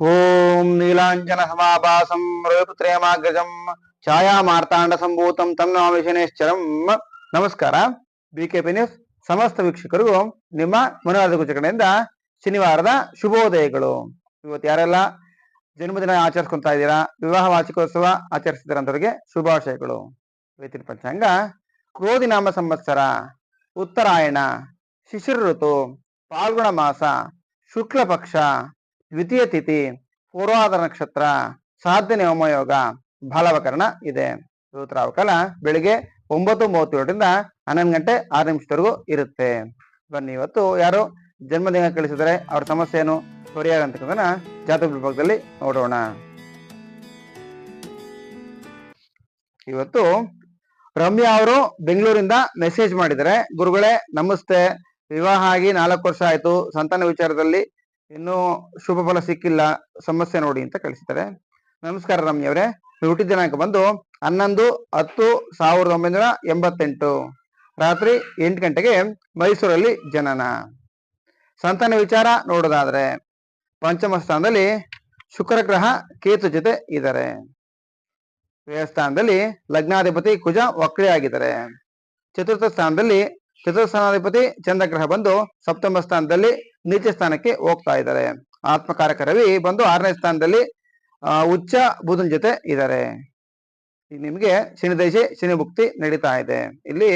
ಓಂ ನೀಲಾಂಜನ ಸಮಾಭಾಸಂ ರವಿಪುತ್ರೇಮಾಗ್ರಜಂ ಛಾಯಾ ಮಾರ್ತಾಂಡ ಸಂಭೂತಂ ತಮ್ ನಮಸ್ಕಾರ ಬಿ ನಮಸ್ಕಾರ ಬಿಕೆಪಿ ನ್ಯೂಸ್ ಸಮಸ್ತ ವೀಕ್ಷಕರು ನಿಮ್ಮ ಮನೋರದ ಕುಚಕಡೆಯಿಂದ ಶನಿವಾರದ ಶುಭೋದಯಗಳು. ಇವತ್ತು ಯಾರೆಲ್ಲ ಜನ್ಮದಿನ ಆಚರಿಸ್ಕೊಂತಾ ಇದ್ದೀರಾ, ವಿವಾಹ ವಾರ್ಷಿಕೋತ್ಸವ ಆಚರಿಸಿದಂತವರಿಗೆ ಶುಭಾಶಯಗಳು. ಇವತ್ತಿನ ಪಂಚಾಂಗ ಕ್ರೋಧಿ ನಾಮ ಸಂವತ್ಸರ, ಉತ್ತರಾಯಣ, ಶಿಶಿರ ಋತು, ಪಾಲ್ಗುಣ ಮಾಸ ಶುಕ್ಲ ಪಕ್ಷ ದ್ವಿತೀಯ ತಿಥಿ ಪೂರ್ವಾದ ನಕ್ಷತ್ರ ಸಾಧನೆ ಹೋಮಯೋಗ ಬಾಲವಕರಣ ಇದೆ. ಋತುರಾವಕಾಲ ಬೆಳಿಗ್ಗೆ ಒಂಬತ್ತು ಮೂವತ್ತೇಳರಿಂದ ಹನ್ನೊಂದು ಗಂಟೆ ಆರು ನಿಮಿಷದವರೆಗೂ ಇರುತ್ತೆ. ಬನ್ನಿ ಇವತ್ತು ಯಾರು ಜನ್ಮದಿನ ಕಳಿಸಿದರೆ ಅವ್ರ ಸಮಸ್ಯೆ ಏನು ಅಂತಕ್ಕಂಥದ್ದನ್ನ ಜಾತಕ ವಿಭಾಗದಲ್ಲಿ ನೋಡೋಣ. ಇವತ್ತು ರಮ್ಯಾ ಅವರು ಬೆಂಗಳೂರಿಂದ ಮೆಸೇಜ್ ಮಾಡಿದರೆ, ಗುರುಗಳೇ ನಮಸ್ತೆ, ವಿವಾಹ ಆಗಿ ನಾಲ್ಕು ವರ್ಷ ಆಯ್ತು, ಸಂತಾನ ವಿಚಾರದಲ್ಲಿ ಇನ್ನೂ ಶುಭ ಫಲ ಸಿಕ್ಕಿಲ್ಲ, ಸಮಸ್ಯೆ ನೋಡಿ ಅಂತ ಕಳಿಸ್ತಾರೆ. ನಮಸ್ಕಾರ ರಮ್ಯ ಅವರೇ ಹುಟ್ಟಿದ ದಿನಾಂಕ ಬಂದು ಹನ್ನೊಂದು, ಹತ್ತು, ಸಾವಿರದ ಒಂಬೈನೂರ ಎಂಬತ್ತೆಂಟು. ರಾತ್ರಿ ಎಂಟು ಗಂಟೆಗೆ ಮೈಸೂರಲ್ಲಿ ಜನನ. ಸಂತಾನ ವಿಚಾರ ನೋಡೋದಾದ್ರೆ, ಪಂಚಮ ಸ್ಥಾನದಲ್ಲಿ ಶುಕ್ರ ಗ್ರಹ ಕೇತು ಜೊತೆ ಇದ್ದಾರೆ. ಸ್ಥಾನದಲ್ಲಿ ಲಗ್ನಾಧಿಪತಿ ಕುಜ ವಕ್ರಿ ಆಗಿದ್ದಾರೆ ಚತುರ್ಥ ಸ್ಥಾನದಲ್ಲಿ, ಚತುರ್ಥ ಸ್ಥಾನಾಧಿಪತಿ ಚಂದ್ರಗ್ರಹ ಬಂದು ಸಪ್ತಮ ಸ್ಥಾನದಲ್ಲಿ ನೀಚ ಸ್ಥಾನಕ್ಕೆ ಹೋಗ್ತಾ ಇದ್ದಾರೆ. ಆತ್ಮಕಾರಕ ರವಿ ಬಂದು ಆರನೇ ಸ್ಥಾನದಲ್ಲಿ ಉಚ್ಚ ಬುಧನ್ ಜೊತೆ ಇದ್ದಾರೆ. ಈಗ ನಿಮ್ಗೆ ಶನಿ ದಶೆ, ಶನಿ ಮುಕ್ತಿ ನಡೀತಾ ಇದೆ. ಇಲ್ಲಿ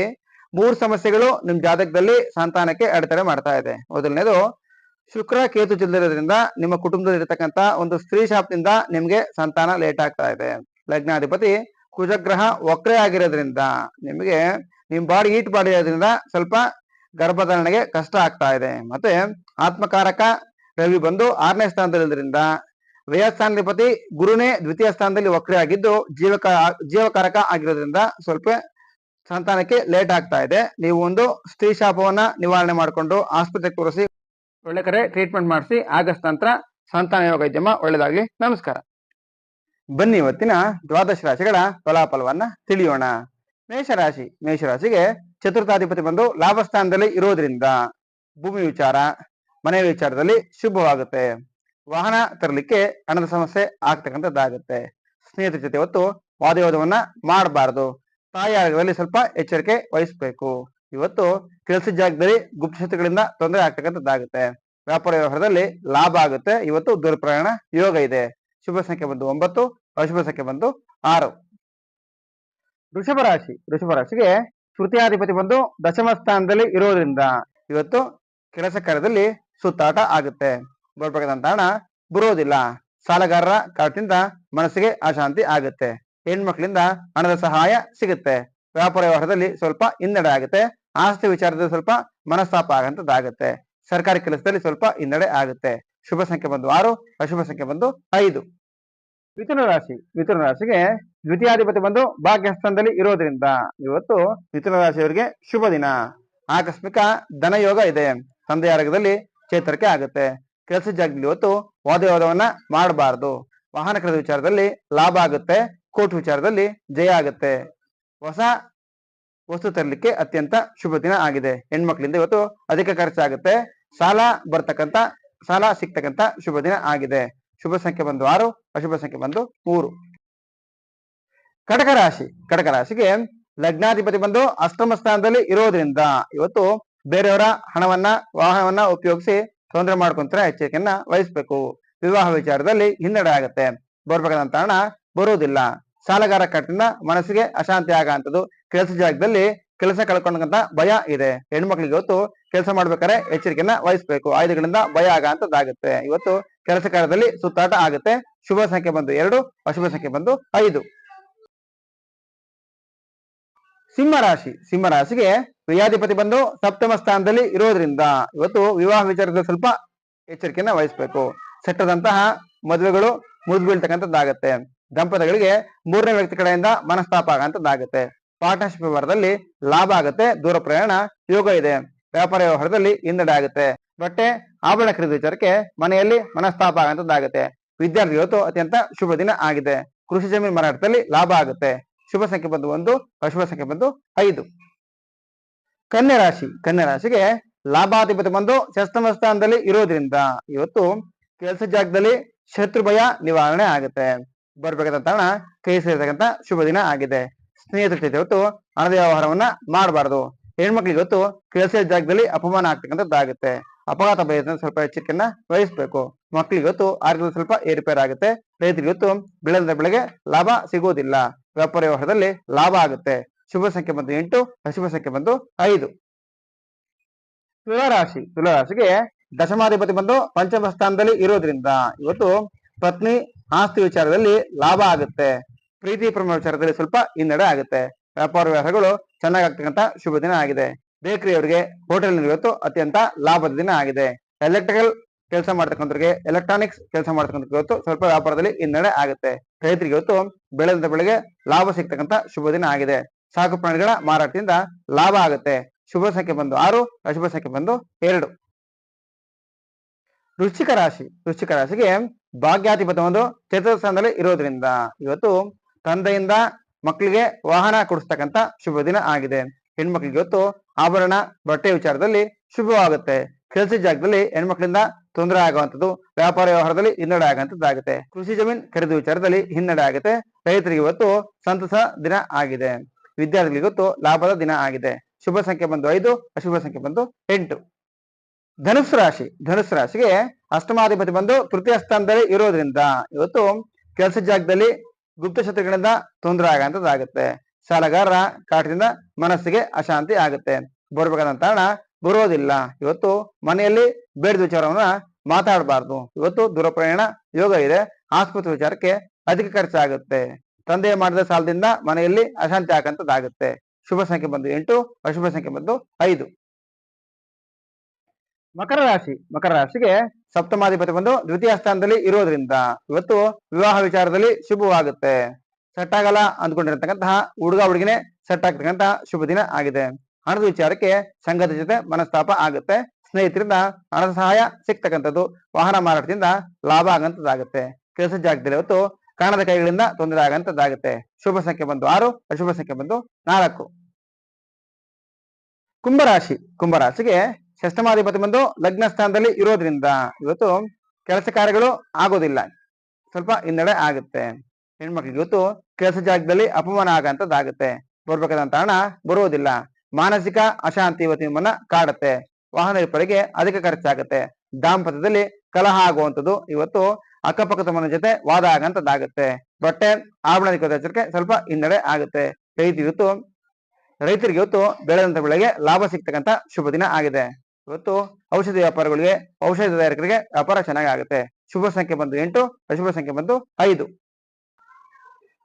ಮೂರು ಸಮಸ್ಯೆಗಳು ನಿಮ್ ಜಾತಕದಲ್ಲಿ ಸಂತಾನಕ್ಕೆ ಅಡೆತಡೆ ಮಾಡ್ತಾ ಇದೆ. ಮೊದಲನೇದು, ಶುಕ್ರ ಕೇತು ಚಿಲ್ಲರೋದ್ರಿಂದ ನಿಮ್ಮ ಕುಟುಂಬದಲ್ಲಿ ಇರತಕ್ಕಂತ ಒಂದು ಸ್ತ್ರೀ ಶಾಪದಿಂದ ನಿಮ್ಗೆ ಸಂತಾನ ಲೇಟ್ ಆಗ್ತಾ ಇದೆ. ಲಗ್ನಾಧಿಪತಿ ಕುಜಗ್ರಹ ವಕ್ರೆ ಆಗಿರೋದ್ರಿಂದ ನಿಮ್ಗೆ ನಿಮ್ ಬಾಡಿ ಹೀಟ್ ಬಾಡಿ ಇರೋದ್ರಿಂದ ಸ್ವಲ್ಪ ಗರ್ಭಧಾರಣೆಗೆ ಕಷ್ಟ ಆಗ್ತಾ ಇದೆ. ಮತ್ತೆ ಆತ್ಮಕಾರಕ ರವಿ ಬಂದು ಆರನೇ ಸ್ಥಾನದಲ್ಲಿರೋದ್ರಿಂದ ವ್ಯಯಸ್ಥಾನಾಧಿಪತಿ ಗುರುನೇ ದ್ವಿತೀಯ ಸ್ಥಾನದಲ್ಲಿ ವಕ್ರೆ ಆಗಿದ್ದು ಜೀವಕ, ಜೀವಕಾರಕ ಆಗಿರೋದ್ರಿಂದ ಸ್ವಲ್ಪ ಸಂತಾನಕ್ಕೆ ಲೇಟ್ ಆಗ್ತಾ ಇದೆ. ನೀವು ಒಂದು ಸ್ತ್ರೀ ಶಾಪವನ್ನ ನಿವಾರಣೆ ಮಾಡಿಕೊಂಡು ಆಸ್ಪತ್ರೆಗೆ ತೋರಿಸಿ ಒಳ್ಳೆ ಕಡೆ ಟ್ರೀಟ್ಮೆಂಟ್ ಮಾಡಿಸಿ ಆಗಸ್ಟ್ ನಂತರ ಸಂತಾನ ಯೋಗ ಒಳ್ಳೇದಾಗಲಿ. ನಮಸ್ಕಾರ. ಬನ್ನಿ ಇವತ್ತಿನ ದ್ವಾದಶ ರಾಶಿಗಳ ಫಲಾಫಲವನ್ನ ತಿಳಿಯೋಣ. ಮೇಷರಾಶಿ, ಮೇಷರಾಶಿಗೆ ಚತುರ್ಥಾಧಿಪತಿ ಬಂದು ಲಾಭ ಸ್ಥಾನದಲ್ಲಿ ಇರೋದ್ರಿಂದ ಭೂಮಿ ವಿಚಾರ, ಮನೆ ವಿಚಾರದಲ್ಲಿ ಶುಭವಾಗುತ್ತೆ. ವಾಹನ ತರಲಿಕ್ಕೆ ಹಣದ ಸಮಸ್ಯೆ ಆಗ್ತಕ್ಕಂಥದ್ದಾಗುತ್ತೆ. ಸ್ನೇಹಿತರ ಜೊತೆ ಇವತ್ತು ವಾದವಿವಾದವನ್ನ ಮಾಡಬಾರದು. ತಾಯಿ ಸ್ವಲ್ಪ ಎಚ್ಚರಿಕೆ ವಹಿಸಬೇಕು. ಇವತ್ತು ಕೆಲಸ ಜಾಗದಲ್ಲಿ ಗುಪ್ತಶತ್ರುಗಳಿಂದ ತೊಂದರೆ ಆಗ್ತಕ್ಕಂಥದ್ದಾಗುತ್ತೆ. ವ್ಯಾಪಾರ ವ್ಯವಹಾರದಲ್ಲಿ ಲಾಭ ಆಗುತ್ತೆ. ಇವತ್ತು ದೂರ ಪ್ರಯಾಣ ಯೋಗ ಇದೆ. ಶುಭ ಸಂಖ್ಯೆ ಬಂದು ಒಂಬತ್ತು, ಅಶುಭ ಸಂಖ್ಯೆ ಬಂದು ಆರು. ವೃಷಭ ರಾಶಿ. ವೃಷಭ ರಾಶಿಗೆ ತೃತೀಯಾಧಿಪತಿ ಬಂದು ದಶಮ ಸ್ಥಾನದಲ್ಲಿ ಇರೋದ್ರಿಂದ ಇವತ್ತು ಕೆಲಸ ಕಾರ್ಯದಲ್ಲಿ ಸುತ್ತಾಟ ಆಗುತ್ತೆ. ಬರ್ಬೇಕಾದಂತ ಹಣ ಬರೋದಿಲ್ಲ. ಸಾಲಗಾರರ ಕಾಟದಿಂದ ಮನಸ್ಸಿಗೆ ಅಶಾಂತಿ ಆಗುತ್ತೆ. ಹೆಣ್ಮಕ್ಳಿಂದ ಹಣದ ಸಹಾಯ ಸಿಗುತ್ತೆ. ವ್ಯಾಪಾರ ವ್ಯವಹಾರದಲ್ಲಿ ಸ್ವಲ್ಪ ಹಿನ್ನಡೆ ಆಗುತ್ತೆ. ಆಸ್ತಿ ವಿಚಾರದಲ್ಲಿ ಸ್ವಲ್ಪ ಮನಸ್ತಾಪ ಆಗಂತದ್ದಾಗುತ್ತೆ ಸರ್ಕಾರಿ ಕೆಲಸದಲ್ಲಿ ಸ್ವಲ್ಪ ಹಿನ್ನಡೆ ಆಗುತ್ತೆ. ಶುಭ ಸಂಖ್ಯೆ ಬಂದು ಆರು, ಅಶುಭ ಸಂಖ್ಯೆ ಬಂದು ಐದು. ಮಿಥುನ ರಾಶಿ. ಮಿಥುನ ರಾಶಿಗೆ ದ್ವಿತೀಯಾಧಿಪತಿ ಬಂದು ಭಾಗ್ಯಸ್ಥಾನದಲ್ಲಿ ಇರೋದ್ರಿಂದ ಇವತ್ತು ಮಿಥುನ ರಾಶಿಯವರಿಗೆ ಶುಭ ದಿನ. ಆಕಸ್ಮಿಕ ಧನಯೋಗ ಇದೆ. ತಂದೆ ಆರೋಗ್ಯದಲ್ಲಿ ಚೇತರಿಕೆ ಆಗುತ್ತೆ. ಕೆಲಸ ಜಾಗದಲ್ಲಿ ಇವತ್ತು ವಾದವಾದವನ್ನ ಮಾಡಬಾರದು. ವಾಹನ ಖರೀದಿ ವಿಚಾರದಲ್ಲಿ ಲಾಭ ಆಗುತ್ತೆ. ಕೋರ್ಟ್ ವಿಚಾರದಲ್ಲಿ ಜಯ ಆಗುತ್ತೆ. ಹೊಸ ವಸ್ತು ತರಲಿಕ್ಕೆ ಅತ್ಯಂತ ಶುಭ ದಿನ ಆಗಿದೆ. ಹೆಣ್ಮಕ್ಳಿಂದ ಇವತ್ತು ಅಧಿಕ ಖರ್ಚಾಗುತ್ತೆ ಸಾಲ ಬರ್ತಕ್ಕಂತ ಸಾಲ ಸಿಗ್ತಕ್ಕಂತ ಶುಭ ದಿನ ಆಗಿದೆ. ಶುಭ ಸಂಖ್ಯೆ ಬಂದು ಆರು, ಅಶುಭ ಸಂಖ್ಯೆ ಬಂದು ಮೂರು. ಕಟಕ ರಾಶಿ, ಕಟಕ ರಾಶಿಗೆ ಲಗ್ನಾಧಿಪತಿ ಬಂದು ಅಷ್ಟಮ ಸ್ಥಾನದಲ್ಲಿ ಇರೋದ್ರಿಂದ ಇವತ್ತು ಬೇರೆಯವರ ಹಣವನ್ನ, ವಾಹನವನ್ನ ಉಪಯೋಗಿಸಿ ತೊಂದರೆ ಮಾಡ್ಕೊಂತರ ಎಚ್ಚರಿಕೆಯನ್ನ ವಹಿಸ್ಬೇಕು. ವಿವಾಹ ವಿಚಾರದಲ್ಲಿ ಹಿನ್ನಡೆ ಆಗುತ್ತೆ. ಬರ್ಬೇಕಾದಂತ ಹಣ ಬರುವುದಿಲ್ಲ ಸಾಲಗಾರ ಕಟ್ಟಿನ ಮನಸ್ಸಿಗೆ ಅಶಾಂತಿ ಆಗಂತದ್ದು ಕೆಲಸ ಜಾಗದಲ್ಲಿ ಕೆಲಸ ಕಳ್ಕೊಂಡಂತ ಭಯ ಇದೆ. ಹೆಣ್ಮಕ್ಳಿಗೆ ಇವತ್ತು ಕೆಲಸ ಮಾಡ್ಬೇಕಾದ್ರೆ ಎಚ್ಚರಿಕೆಯನ್ನ ವಹಿಸ್ಬೇಕು. ಆಯುಧಗಳಿಂದ ಭಯ ಆಗಂತದ್ದಾಗುತ್ತೆ ಇವತ್ತು ಕೆಲಸ ಕಾರ್ಯದಲ್ಲಿ ಸುತ್ತಾಟ ಆಗುತ್ತೆ. ಶುಭ ಸಂಖ್ಯೆ ಬಂದು ಎರಡು, ಅಶುಭ ಸಂಖ್ಯೆ ಬಂದು ಐದು. ಸಿಂಹರಾಶಿ ಸಿಂಹರಾಶಿಗೆ ಪ್ರಿಯಾಧಿಪತಿ ಬಂದು ಸಪ್ತಮ ಸ್ಥಾನದಲ್ಲಿ ಇರೋದ್ರಿಂದ ಇವತ್ತು ವಿವಾಹ ವಿಚಾರದಲ್ಲಿ ಸ್ವಲ್ಪ ಎಚ್ಚರಿಕೆಯನ್ನ ವಹಿಸ್ಬೇಕು. ಸೆಟ್ಟದಂತಹ ಮದುವೆಗಳು ಮುರಿದು ಬೀಳ್ತಕ್ಕಂಥದ್ದಾಗತ್ತೆ ದಂಪತಿಗಳಿಗೆ ಮೂರನೇ ವ್ಯಕ್ತಿ ಕಡೆಯಿಂದ ಮನಸ್ತಾಪ ಆಗಂತದ್ದಾಗುತ್ತೆ ಪಾರ್ಟ್ನರ್ಶಿಪ್ ವ್ಯವಹಾರದಲ್ಲಿ ಲಾಭ ಆಗುತ್ತೆ, ದೂರ ಪ್ರಯಾಣ ಯೋಗ ಇದೆ. ವ್ಯಾಪಾರ ವ್ಯವಹಾರದಲ್ಲಿ ಹಿನ್ನಡೆ ಆಗುತ್ತೆ. ಬಟ್ಟೆ ಆಭರಣ ಖರೀದಿ ವಿಚಾರಕ್ಕೆ ಮನೆಯಲ್ಲಿ ಮನಸ್ತಾಪ ವಿದ್ಯಾರ್ಥಿ ಇವತ್ತು ಅತ್ಯಂತ ಶುಭ ದಿನ ಆಗಿದೆ. ಕೃಷಿ ಜಮೀನು ಮಾರಾಟದಲ್ಲಿ ಲಾಭ ಆಗುತ್ತೆ. ಶುಭ ಸಂಖ್ಯೆ ಬಂದು ಒಂದು, ಅಶುಭ ಸಂಖ್ಯೆ ಬಂದು ಐದು. ಕನ್ಯಾ ರಾಶಿ, ಕನ್ಯಾ ರಾಶಿಗೆ ಲಾಭಾಧಿಪತಿ ಬಂದು ಶಸ್ತಮ ಸ್ಥಾನದಲ್ಲಿ ಇರೋದ್ರಿಂದ ಇವತ್ತು ಕೆಲಸ ಜಾಗದಲ್ಲಿ ಶತ್ರು ಭಯ ನಿವಾರಣೆ ಆಗುತ್ತೆ. ಬರ್ಬೇಕಾದಂತ ಹಣ ಕೈ ಸೇರಿತಕ್ಕಂತ ಶುಭ ದಿನ ಆಗಿದೆ. ಸ್ನೇಹಿತರ ಜೊತೆ ಇವತ್ತು ಹಣದ ವ್ಯವಹಾರವನ್ನ ಮಾಡಬಾರದು. ಹೆಣ್ಮಕ್ಳಿಗೆ ಇವತ್ತು ಕೆಲಸ ಜಾಗದಲ್ಲಿ ಅಪಮಾನ ಆಗ್ತಕ್ಕಂಥದ್ದಾಗುತ್ತೆ. ಅಪಘಾತ ಭಯದಿಂದ ಸ್ವಲ್ಪ ಎಚ್ಚರಿಕೆಯನ್ನ ವಹಿಸ್ಬೇಕು. ಮಕ್ಕಳಿಗೆ ಇವತ್ತು ಆರ್ಥಿಕ ಸ್ವಲ್ಪ ಏರುಪೇರು ಆಗುತ್ತೆ. ರೈತರಿಗೆ ಇವತ್ತು ಬೆಳೆದ ಬೆಳೆಗೆ ಲಾಭ ಸಿಗುವುದಿಲ್ಲ ವ್ಯಾಪಾರ ವ್ಯವಹಾರದಲ್ಲಿ ಲಾಭ ಆಗುತ್ತೆ. ಶುಭ ಸಂಖ್ಯೆ ಬಂದು ಎಂಟು, ಅಶುಭ ಸಂಖ್ಯೆ ಬಂದು ಐದು. ತುಲಾರಾಶಿ, ತುಲಾರಾಶಿಗೆ ದಶಮಾಧಿಪತಿ ಬಂದು ಪಂಚಮ ಸ್ಥಾನದಲ್ಲಿ ಇರೋದ್ರಿಂದ ಇವತ್ತು ಪತ್ನಿ ಆಸ್ತಿ ವಿಚಾರದಲ್ಲಿ ಲಾಭ ಆಗುತ್ತೆ. ಪ್ರೀತಿ ಪ್ರಮ ವಿಚಾರದಲ್ಲಿ ಸ್ವಲ್ಪ ಹಿನ್ನಡೆ ಆಗುತ್ತೆ. ವ್ಯಾಪಾರ ವ್ಯವಹಾರಗಳು ಚೆನ್ನಾಗಾಗ್ತಕ್ಕಂಥ ಶುಭ ದಿನ ಆಗಿದೆ. ಬೇಕರಿ ಅವರಿಗೆ ಹೋಟೆಲ್ ಇವತ್ತು ಅತ್ಯಂತ ಲಾಭದ ದಿನ ಆಗಿದೆ. ಎಲೆಕ್ಟ್ರಿಕಲ್ ಕೆಲಸ ಮಾಡ್ತಕ್ಕಂಥವ್ರಿಗೆ ಎಲೆಕ್ಟ್ರಾನಿಕ್ಸ್ ಕೆಲಸ ಮಾಡ್ತಕ್ಕಂಥ ಇವತ್ತು ಸ್ವಲ್ಪ ವ್ಯಾಪಾರದಲ್ಲಿ ಹಿನ್ನಡೆ ಆಗುತ್ತೆ. ರೈತರಿಗೆ ಇವತ್ತು ಬೆಳೆದಂತ ಬೆಳೆಗೆ ಲಾಭ ಸಿಗ್ತಕ್ಕಂಥ ಶುಭ ದಿನ ಆಗಿದೆ. ಸಾಕು ಪ್ರಾಣಿಗಳ ಮಾರಾಟದಿಂದ ಲಾಭ ಆಗುತ್ತೆ. ಶುಭ ಸಂಖ್ಯೆ ಬಂದು ಆರು, ಅಶುಭ ಸಂಖ್ಯೆ ಬಂದು ಎರಡು. ವೃಶ್ಚಿಕ ರಾಶಿ. ವೃಶ್ಚಿಕ ರಾಶಿಗೆ ಭಾಗ್ಯಾಧಿಪತ ಒಂದು ಚತುರ್ಥ ಸ್ಥಾನದಲ್ಲಿ ಇರೋದ್ರಿಂದ ಇವತ್ತು ತಂದೆಯಿಂದ ಮಕ್ಕಳಿಗೆ ವಾಹನ ಕೊಡಿಸ್ತಕ್ಕಂಥ ಶುಭ ದಿನ ಆಗಿದೆ. ಹೆಣ್ಮಕ್ಳಿಗೆ ಇವತ್ತು ಆಭರಣ, ಬಟ್ಟೆ ವಿಚಾರದಲ್ಲಿ ಶುಭವಾಗುತ್ತೆ. ಕೆಲಸ ಜಾಗದಲ್ಲಿ ಹೆಣ್ಮಕ್ಳಿಂದ ತೊಂದರೆ ಆಗುವಂಥದ್ದು, ವ್ಯಾಪಾರ ವ್ಯವಹಾರದಲ್ಲಿ ಹಿನ್ನಡೆ ಆಗುವಂಥದ್ದಾಗುತ್ತೆ. ಕೃಷಿ ಜಮೀನ್ ಖರೀದಿ ವಿಚಾರದಲ್ಲಿ ಹಿನ್ನಡೆ ಆಗುತ್ತೆ. ರೈತರಿಗೆ ಇವತ್ತು ಸಂತಸ ದಿನ ಆಗಿದೆ. ವಿದ್ಯಾರ್ಥಿಗಳಿಗೆ ಇವತ್ತು ಲಾಭದ ದಿನ ಆಗಿದೆ. ಶುಭ ಸಂಖ್ಯೆ ಬಂದು ಐದು, ಅಶುಭ ಸಂಖ್ಯೆ ಬಂದು ಎಂಟು. ಧನುಸು ರಾಶಿ, ಧನುಸು ರಾಶಿಗೆ ಅಷ್ಟಮಾಧಿಪತಿ ಬಂದು ತೃತೀಯ ಸ್ಥಾನದಲ್ಲಿ ಇರೋದ್ರಿಂದ ಇವತ್ತು ಕೆಲಸ ಜಾಗದಲ್ಲಿ ಗುಪ್ತ ಶತ್ರುಗಳಿಂದ ತೊಂದರೆ ಆಗಂತದ್ದಾಗುತ್ತೆ ಸಾಲಗಾರರ ಕಾಟದಿಂದ ಮನಸ್ಸಿಗೆ ಅಶಾಂತಿ ಆಗುತ್ತೆ. ಬರ್ಬೇಕಾದಂತ ಬರೋದಿಲ್ಲ. ಇವತ್ತು ಮನೆಯಲ್ಲಿ ಬೇಡದ ವಿಚಾರವನ್ನ ಮಾತಾಡಬಾರ್ದು. ಇವತ್ತು ದೂರಪ್ರಯಾಣ ಯೋಗ ಇದೆ. ಆಸ್ಪತ್ರೆ ವಿಚಾರಕ್ಕೆ ಅಧಿಕ ಖರ್ಚಾಗುತ್ತೆ ತಂದೆ ಮಾಡಿದ ಸಾಲದಿಂದ ಮನೆಯಲ್ಲಿ ಅಶಾಂತಿ ಆಗಂತದ್ದಾಗುತ್ತೆ ಶುಭ ಸಂಖ್ಯೆ ಬಂದು ಎಂಟು, ಅಶುಭ ಸಂಖ್ಯೆ ಬಂದು ಐದು. ಮಕರ ರಾಶಿ. ಮಕರ ರಾಶಿಗೆ ಸಪ್ತಮಾಧಿಪತಿ ಬಂದು ದ್ವಿತೀಯ ಸ್ಥಾನದಲ್ಲಿ ಇರೋದ್ರಿಂದ ಇವತ್ತು ವಿವಾಹ ವಿಚಾರದಲ್ಲಿ ಶುಭವಾಗುತ್ತೆ. ಸೆಟ್ ಆಗಲ್ಲ ಅಂದ್ಕೊಂಡಿರತಕ್ಕಂತಹ ಹುಡುಗ ಹುಡುಗಿನೇ ಸೆಟ್ ಆಗ್ತಕ್ಕಂತಹ ಶುಭ ದಿನ ಆಗಿದೆ. ಹಣದ ವಿಚಾರಕ್ಕೆ ಸಂಘದ ಜೊತೆ ಮನಸ್ತಾಪ ಆಗುತ್ತೆ. ಸ್ನೇಹಿತರಿಂದ ಹಣದ ಸಹಾಯ ಸಿಗ್ತಕ್ಕಂಥದ್ದು. ವಾಹನ ಮಾರಾಟದಿಂದ ಲಾಭ ಆಗಂತದ್ದಾಗುತ್ತೆ ಕೆಲಸ ಜಾಗದಲ್ಲಿ ಇವತ್ತು ಕಾಣದ ಕೈಗಳಿಂದ ತೊಂದರೆ ಆಗಂತದ್ದಾಗುತ್ತೆ ಶುಭ ಸಂಖ್ಯೆ ಬಂದು ಆರು, ಅಶುಭ ಸಂಖ್ಯೆ ಬಂದು ನಾಲ್ಕು. ಕುಂಭರಾಶಿ. ಕುಂಭರಾಶಿಗೆ ಷಷ್ಟಮಾಧಿಪತಿ ಬಂದು ಲಗ್ನ ಸ್ಥಾನದಲ್ಲಿ ಇರೋದ್ರಿಂದ ಇವತ್ತು ಕೆಲಸ ಕಾರ್ಯಗಳು ಆಗೋದಿಲ್ಲ. ಸ್ವಲ್ಪ ಹಿನ್ನಡೆ ಆಗುತ್ತೆ. ಹೆಣ್ಮಕ್ಳಿಗೆ ಇವತ್ತು ಕೆಲಸ ಜಾಗದಲ್ಲಿ ಅಪಮಾನ ಆಗಂತದ್ದಾಗುತ್ತೆ ಬರ್ಬೇಕಾದಂತ ಹಣ ಬರುವುದಿಲ್ಲ ಮಾನಸಿಕ ಅಶಾಂತಿ ಇವತ್ತು ನಿಮ್ಮನ್ನ ಕಾಡುತ್ತೆ. ವಾಹನ ರಿಪೇರಿಗೆ ಅಧಿಕ ಖರ್ಚಾಗುತ್ತೆ. ದಾಂಪತ್ಯದಲ್ಲಿ ಕಲಹ ಆಗುವಂಥದ್ದು ಇವತ್ತು ಅಕ್ಕಪಕ್ಕದ ಮನೆ ಜೊತೆ ವಾದ ಆಗಂತದ್ದಾಗುತ್ತೆ ಬಟ್ಟೆ, ಆಭರಣ ಎಚ್ಚರಿಕೆ ಸ್ವಲ್ಪ ಹಿನ್ನಡೆ ಆಗುತ್ತೆ. ರೈತ ಇವತ್ತು, ರೈತರಿಗೆ ಇವತ್ತು ಬೆಳೆದಂತ ಬೆಳೆಗೆ ಲಾಭ ಸಿಗ್ತಕ್ಕಂತ ಶುಭ ದಿನ ಆಗಿದೆ. ಇವತ್ತು ಔಷಧಿ ವ್ಯಾಪಾರಗಳಿಗೆ, ಔಷಧ ತಯಾರಕರಿಗೆ ವ್ಯಾಪಾರ ಚೆನ್ನಾಗಿ ಆಗುತ್ತೆ ಶುಭ ಸಂಖ್ಯೆ ಬಂದು ಎಂಟು, ಅಶುಭ ಸಂಖ್ಯೆ ಬಂದು ಐದು.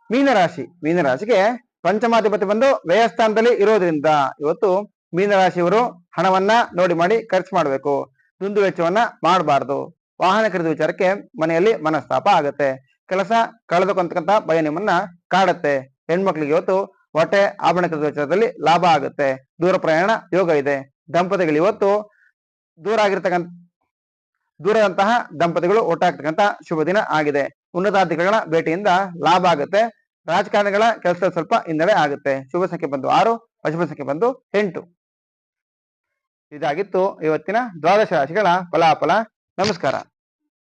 ಮೀನರಾಶಿ, ಮೀನರಾಶಿಗೆ ಪಂಚಮಾಧಿಪತಿ ಬಂದು ವ್ಯಯಸ್ಥಾನದಲ್ಲಿ ಇರೋದ್ರಿಂದ ಇವತ್ತು ಮೀನರಾಶಿಯವರು ಹಣವನ್ನ ನೋಡಿ ಮಾಡಿ ಖರ್ಚು ಮಾಡಬೇಕು. ದುಂದು ವೆಚ್ಚವನ್ನ ಮಾಡಬಾರ್ದು. ವಾಹನ ಖರೀದಿ ವಿಚಾರಕ್ಕೆ ಮನೆಯಲ್ಲಿ ಮನಸ್ತಾಪ ಆಗುತ್ತೆ. ಕೆಲಸ ಕಳೆದುಕೊಂತಕ್ಕಂತ ಭಯ ನಿಮ್ಮನ್ನ ಕಾಡುತ್ತೆ. ಹೆಣ್ಮಕ್ಳಿಗೆ ಇವತ್ತು ಹೊಟ್ಟೆ ಆಭರಣ ಖರೀದಿ ವಿಚಾರದಲ್ಲಿ ಲಾಭ ಆಗುತ್ತೆ. ದೂರ ಪ್ರಯಾಣ ಯೋಗ ಇದೆ. ದಂಪತಿಗಳು ಇವತ್ತು ದೂರ ಆಗಿರ್ತಕ್ಕಂಥ, ದೂರದಂತಹ ದಂಪತಿಗಳು ಒಟ್ಟಾಗ್ತಕ್ಕಂತ ಶುಭ ದಿನ ಆಗಿದೆ. ಉನ್ನತಾಧಿಕಾರಿಗಳ ಭೇಟಿಯಿಂದ ಲಾಭ ಆಗುತ್ತೆ. ರಾಜಕಾರಣಿಗಳ ಕೆಲಸ ಸ್ವಲ್ಪ ಹಿನ್ನಡೆ ಆಗುತ್ತೆ. ಶುಭ ಸಂಖ್ಯೆ ಬಂದು ಆರು, ಅಶುಭ ಸಂಖ್ಯೆ ಬಂದು ಎಂಟು. ಇದಾಗಿತ್ತು ಇವತ್ತಿನ ದ್ವಾದಶ ರಾಶಿಗಳ ಫಲಾಫಲ. ನಮಸ್ಕಾರ.